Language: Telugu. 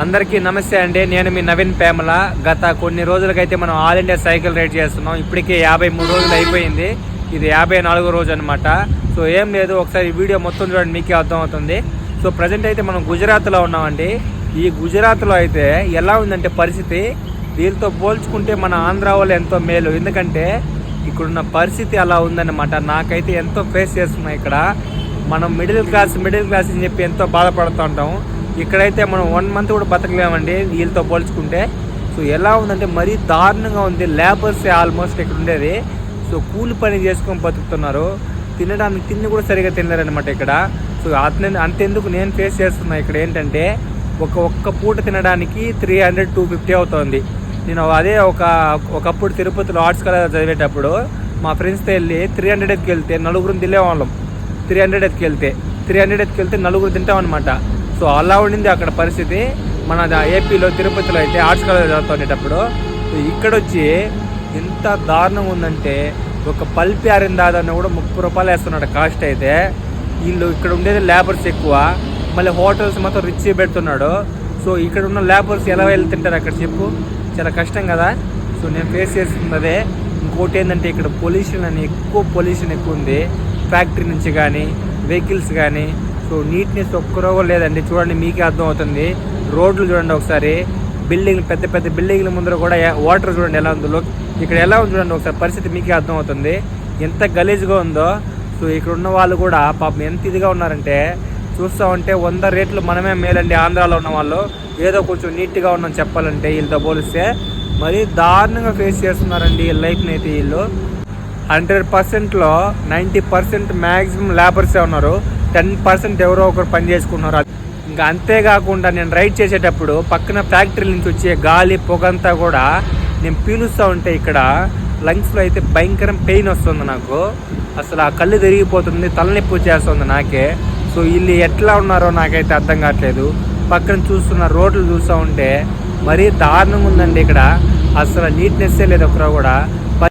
అందరికీ నమస్తే అండి. నేను మీ నవీన్ పేమల. గత కొన్ని రోజులకైతే మనం ఆల్ ఇండియా సైకిల్ రైడ్ చేస్తున్నాం. ఇప్పటికే యాభై మూడు రోజులు అయిపోయింది. ఇది యాభై నాలుగో రోజు అనమాట సో ఏం లేదు ఒకసారి వీడియో మొత్తం చూడండి మీకే అర్థమవుతుంది. సో ప్రజెంట్ అయితే మనం గుజరాత్లో ఉన్నామండి. ఈ గుజరాత్లో అయితే ఎలా ఉందంటే పరిస్థితి దీనితో పోల్చుకుంటే మన ఆంధ్ర వాళ్ళు ఎంతో మేలు. ఎందుకంటే ఇక్కడున్న పరిస్థితి అలా ఉందన్నమాట. నాకైతే ఎంతో ఫేస్ చేస్తున్నాం ఇక్కడ. మనం మిడిల్ క్లాస్ మిడిల్ క్లాస్ అని చెప్పి ఎంతో బాధపడుతూ ఉంటాం ఇక్కడైతే మనం వన్ మంత్ కూడా బతకలేమండి వీళ్ళతో పోల్చుకుంటే. సో ఎలా ఉందంటే మరీ దారుణంగా ఉంది. లేబర్స్ ఆల్మోస్ట్ ఇక్కడ ఉండేది. సో కూలి పని చేసుకొని బతుకుతున్నారు. తినడానికి తిండి కూడా సరిగా తినలేరనమాట ఇక్కడ. సో అతనే అంతెందుకు నేను ఫేస్ చేస్తున్నా ఇక్కడ ఏంటంటే ఒక ఒక్క పూట తినడానికి త్రీ హండ్రెడ్ టూ ఫిఫ్టీ అవుతుంది. నేను అదే ఒక ఒకప్పుడు తిరుపతిలో ఆర్ట్స్ కాలేజ్ చదివేటప్పుడు మా ఫ్రెండ్స్తో వెళ్ళి త్రీ హండ్రెడ్ ఎత్తుకెళ్తే నలుగురు తినేవాళ్ళం. త్రీ హండ్రెడ్ ఎత్తుకెళ్తే త్రీ హండ్రెడ్ ఎత్తుకెళ్తే నలుగురు తింటాం అనమాట సో అలా ఉండింది అక్కడ పరిస్థితి. మన ఏపీలో తిరుపతిలో అయితే ఆర్ట్స్ కాలేజ్ చదువుతుండేటప్పుడు ఇక్కడ వచ్చి ఎంత దారుణం ఉందంటే ఒక పల్పి అరిందాదని కూడా ముప్పై రూపాయలు వేస్తున్నాడు కాస్ట్ అయితే. వీళ్ళు ఇక్కడ ఉండేది లేబర్స్ ఎక్కువ. మళ్ళీ హోటల్స్ మొత్తం రిచ్ పెడుతున్నాడు. సో ఇక్కడ ఉన్న లేబర్స్ ఎలా వెళ్ళి తింటారు అక్కడ చెప్పు. చాలా కష్టం కదా. సో నేను ఫేస్ చేస్తుంది అదే ఇంకోటి ఏంటంటే ఇక్కడ పొల్యూషన్ అని ఎక్కువ పొల్యూషన్ ఎక్కువ ఉంది. ఫ్యాక్టరీ నుంచి కానీ వెహికల్స్ కానీ సో నీట్నెస్ ఒక్కరో లేదండి. చూడండి మీకే అర్థం అవుతుంది. రోడ్లు చూడండి ఒకసారి. బిల్డింగ్ పెద్ద పెద్ద బిల్డింగ్ల ముందర కూడా వాటర్ చూడండి ఎలా ఉందో. ఇక్కడ ఎలా ఉంది చూడండి ఒకసారి. పరిస్థితి మీకే అర్థం అవుతుంది. ఎంత గలీజ్గా ఉందో. సో ఇక్కడ ఉన్న వాళ్ళు కూడా పాపం ఎంత ఇదిగా ఉన్నారంటే చూస్తూ ఉంటే వంద రేట్లు మనమే మేలండి ఆంధ్రాలో ఉన్న వాళ్ళు. ఏదో కొంచెం నీట్గా ఉన్నాం చెప్పాలంటే వీళ్ళతో పోలిస్తే. మరీ దారుణంగా ఫేస్ చేస్తున్నారండి ఈ లైఫ్ని అయితే వీళ్ళు. హండ్రెడ్ పర్సెంట్లో నైంటీ పర్సెంట్ మ్యాక్సిమం లేబర్సే ఉన్నారు. టెన్ పర్సెంట్ ఎవరో ఒకరు పని చేసుకున్నారు ఇంకా అంతేకాకుండా నేను రైడ్ చేసేటప్పుడు పక్కన ఫ్యాక్టరీ నుంచి వచ్చే గాలి పొగంతా కూడా నేను పీలుస్తూ ఉంటే ఇక్కడ లంగ్స్లో అయితే భయంకరం పెయిన్ వస్తుంది నాకు. అసలు ఆ కళ్ళు తిరిగిపోతుంది తలనొప్పి వచ్చేస్తుంది నాకే. సో వీళ్ళు ఎట్లా ఉన్నారో నాకైతే అర్థం కావట్లేదు. పక్కన చూస్తున్న రోడ్లు చూస్తూ ఉంటే మరీ దారుణంగా ఉందండి ఇక్కడ. అసలు నీట్నెస్సే లేదు ఒకరో కూడా.